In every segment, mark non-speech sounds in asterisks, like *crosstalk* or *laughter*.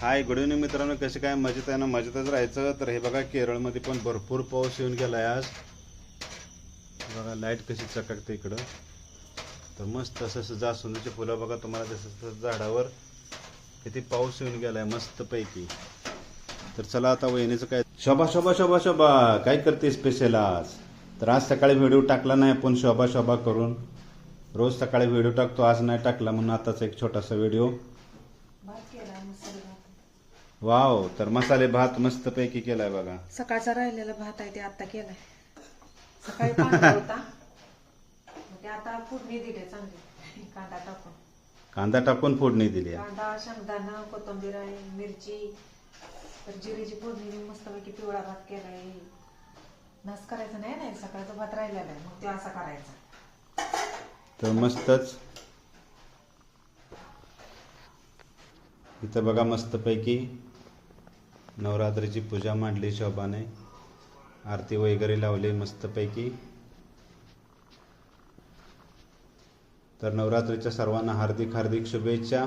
Hi good evening मित्रांनो. कसे काय? मजेत आहे ना? मजेतच राहायचं. तर हे बघा केरळमध्ये पण भरपूर पाऊस येऊन गेला आहे आज. बघा लाइट कशी चकाकते इकडं. तर मस्त असं असं जास्वंदीचे फुलं बघा तुम्हाला जसं तसं झाडावर. किती पाऊस येऊन गेला मस्त पैकी. तर चला आता वहिनीचं काय शोभा शोभा शोभा शोभा. काय करते स्पेशल आज? तर आज सकाळी व्हिडिओ टाकला नाही आपण शोभा शोभा करून. रोज सकाळी व्हिडिओ टाकतो आज नाही टाकला म्हणून आताच एक छोटासा व्हिडिओ भात केला मसाले भात वाव तर मसाले भात मस्त पैकी केलाय बघा. सकाळचा राहिलेला भात आहे ते आता केलाय. सकाळी पांढरा होता. मग ते आता फोडणी दिले चांगली. कांदा टाकून. कांदा टाकून फोडणी दिली. आहे. कांदा शेंगदाणा कोथिंबीर आहे मिरची. तर जिरेची फोडणी देऊन मस्तपैकी पिवळा भात केलाय. नास करायचा नाही नाही सकाळचा भात राहिलेला आहे. मग तो असा करायचा. तर मस्तच. इथं बघा मस्तपैकी. नवरात्रीची पूजा मांडली शोभाने. आरती वगैरे लावली मस्तपैकी. तर नवरात्रीच्या सर्वांना हार्दिक हार्दिक शुभेच्छा.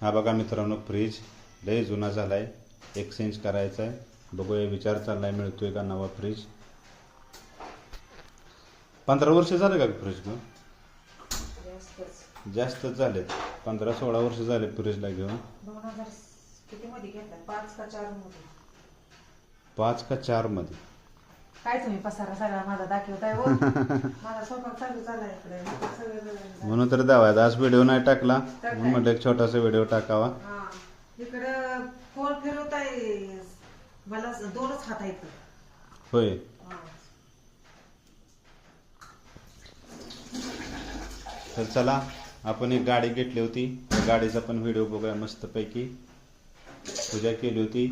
हा बघा मित्रांनो फ्रीज लय जुना झालाय. एक्सचेंज करायचा आहे बघूया विचार चाललाय मिळतोय का नवा फ्रीज पंधरा वर्ष झाले का फ्रीज घेऊन जास्तच. जास्तच झाले पंधरा सोळा वर्ष झाले फ्रीजला घेऊन. दोन हजार किती मध्ये घेतला पाच का चारमध्ये पाच का चारमध्ये काय तुम्ही पसारा सगळा माझा दाखवताय हो? *laughs* माझा स्वयंपाक चालू झाला इकडे. सगळं म्हणून तर दावा आज व्हिडिओ नाही टाकला. म्हणून म्हटलं एक छोटासा व्हिडिओ टाकावा. हा. इकडं फोन फिरवत आहे मला दोनच हात आहेत होय. हा. तर चला. आपण एक गाडी घेतली होती. त्या गाडीचा पण व्हिडिओ बघूया मस्तपैकी. पूजा केली होती.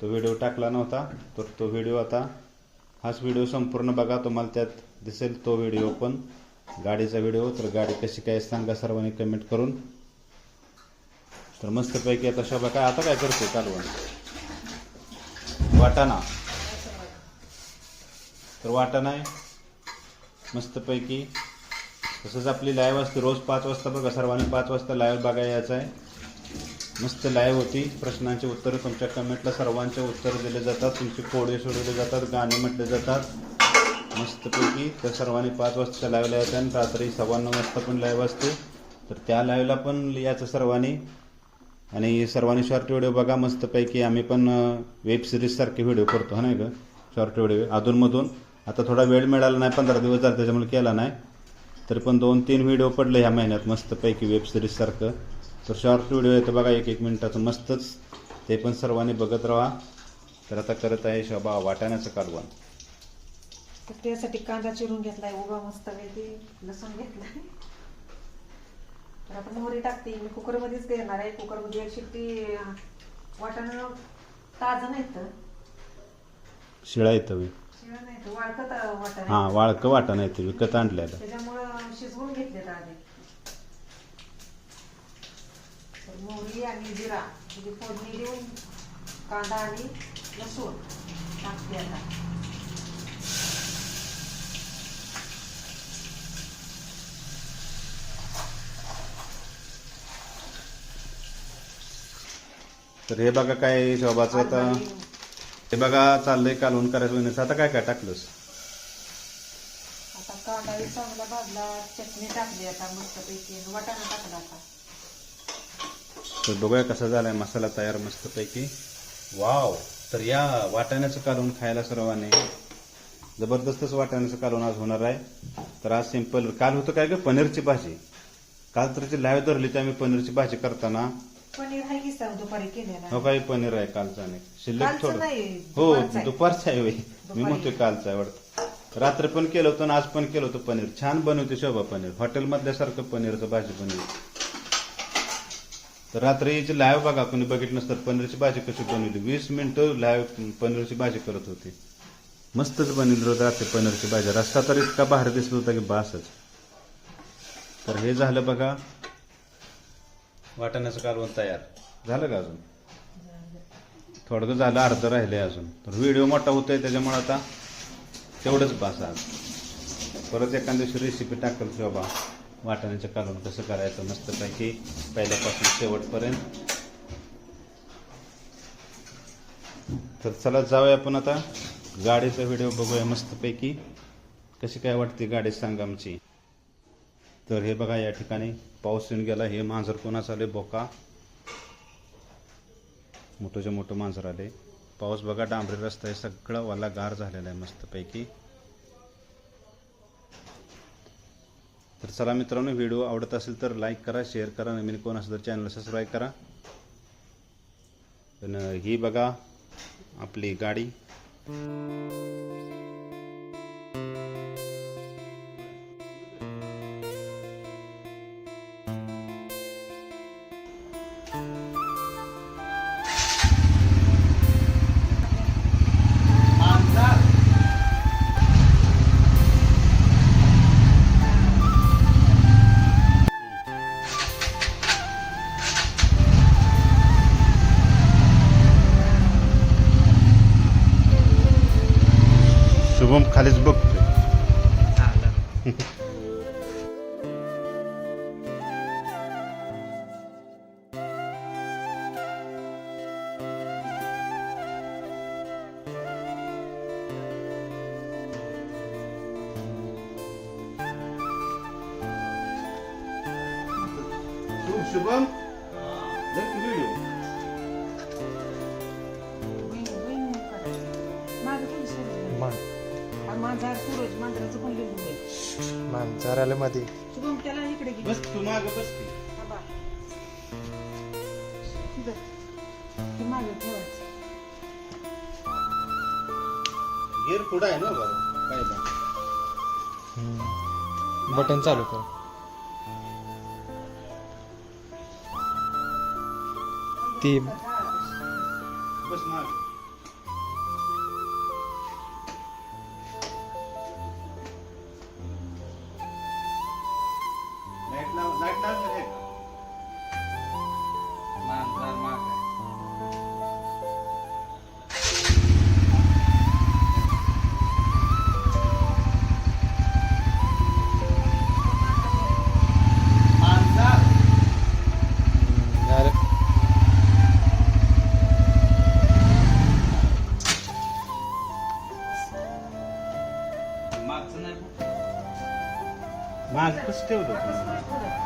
तो व्हिडिओ टाकला नव्हता तर तो व्हिडिओ आता हाच व्हिडिओ संपूर्ण बघा तुम्हाला त्यात दिसेल तो व्हिडिओ पण. गाडीचा व्हिडिओ तर गाडी कशी काय सांगा सर्वांनी कमेंट करून. तर मस्तपैकी आता शोभा काय आता काय करतो कालवण? वाटाणा. तर वाटाणा आहे. मस्तपैकी तसंच आपली लाईव्ह असते. रोज पाच वाजता बघा सर्वांनी पाच वाजता लाईव्ह बघायला यायचं आहे. मस्त लाईव्ह होती. प्रश्नांची उत्तरं तुमच्या कमेंटला सर्वांचे उत्तर दिले जातात. तुमचे कोडे सोडवले जातात गाणे म्हटले जातात. मस्तपैकी तर सर्वांनी पाच वाजता लाईव्हला यायचं आणि रात्री सव्वा नऊ वाजता पण लाईव्ह असते. तर त्या लाईव्हला पण लिहायचं सर्वांनी. आणि सर्वांनी शॉर्ट व्हिडिओ बघा. मस्तपैकी आम्ही पण वेब सिरीजसारखे व्हिडिओ करतो हा नाही का? शॉर्ट व्हिडिओ अधूनमधून. आता थोडा वेळ मिळाला नाही पंधरा दिवस झाला त्याच्यामुळे केला नाही. तरी पण दोन तीन व्हिडिओ पडले ह्या महिन्यात मस्तपैकी वेब सिरीजसारखं तर शॉर्ट व्हिडिओ येतो बघा एक एक मिनिटाचं मस्तच. ते पण सर्वांनी बघत राहा. तर आता करत आहे शोभा वाटाण्याचं कालवण तर त्यासाठी कांदा चिरून घेतलाय उभा मस्त पैकी लसूण घेतलाय. तर आता मोहरी टाकते मी कुकर मध्येच घेणार आहे. कुकरमध्ये एक शिट्टी वाटाणं ताजं नाही तर. शिळा येतं. शिळं नाही तर वाळकत वाटाणं हां वाळकं वाटाणं येतं विकत आणलेलं त्याच्यामुळं शिजवून घेतले आधी तर मोहरी आणि जिरा म्हणजे फोडणी देऊन कांदा आणि लसूण टाकते आता. तर हे बघा काय शोभाचं आता. हे बघा चाललंय कालवण करायचं म्हणजे. आता काय काय टाकलंस? आता कांदा चांगला भाजला चटणी टाकली आता मस्तपैकी वाटाणा टाकला आता. तर बघूया कसा झालाय. मसाला तयार मस्तपैकी. वाव! तर या वाटाण्याचं कालवण खायला सर्वांनी. जबरदस्तच वाटाण्याचं कालवण आज होणार आहे. तर आज सिंपल काल होतं काय ग? पनीरची भाजी. काल तर ती लाईव्ह धरली होती आम्ही पनीरची भाजी करताना. पनीर हो काही पनीर आहे कालचं आणि शिल्लक थोडं. हो दुपारचं आहे. मी. म्हणतोय कालचं आहे वाटतं. रात्री पण केलं होतं आणि आज पण केलं होतं पनीर. छान बनवते शोभा पनीर. हॉटेलमधल्यासारखं पनीरचं भाजी बनवली तर रात्रीची लाईव्ह बघा कोणी बघितलं नसतं पनीरची भाजी कशी बनवली वीस मिनिटं लाईव्ह पनीरची भाजी करत होती. मस्तच बनवली होती रात्री पनीरची भाजी. रस्ता तर इतका बाहेर दिसत होता की बासच. तर हे झालं बघा. वाटाण्याचं कालवण तयार. झालं का अजून? थोडं झालं अर्ध राहिले अजून. तर व्हिडिओ मोठा होतोय त्याच्यामुळे आता तेवढंच बास आज. परत एखाद्या दिवशी रेसिपी टाकल बाबा. वाटाण्याचं कालवण कसं करायचं मस्तपैकी पहिल्यापासून शेवटपर्यंत. तर चला जाऊया आपण आता. गाडीचा व्हिडिओ बघूया मस्तपैकी. कशी काय वाटते गाडी सांगा आमची. तर हे बघा या ठिकाणी पाऊस येऊन गेला. हे मांजर कोणाचं आले बोका. मोठंच्या मोठं मांजर आले पाऊस बघा डांबरी रस्ता आहे. सगळं वाला गार झालेला आहे मस्तपैकी. तर चला मित्रांनो व्हिडिओ आवडत असेल तर लाईक करा शेअर करा नवीन कोण असेल तर चॅनल सबस्क्राईब करा. पण ही बघा आपली गाडी. शुभम खालीच बघतोय शुभम आहे मांजराला मध्ये शुभम त्याला इकडे घे बस तू माग बस की. थांबा. इथं. हे मागं ठेवायचं गिअर पुढं आहे ना बरं. काय बा. बटन चालू कर. ती बस माग. माग कसं ठेवलं तू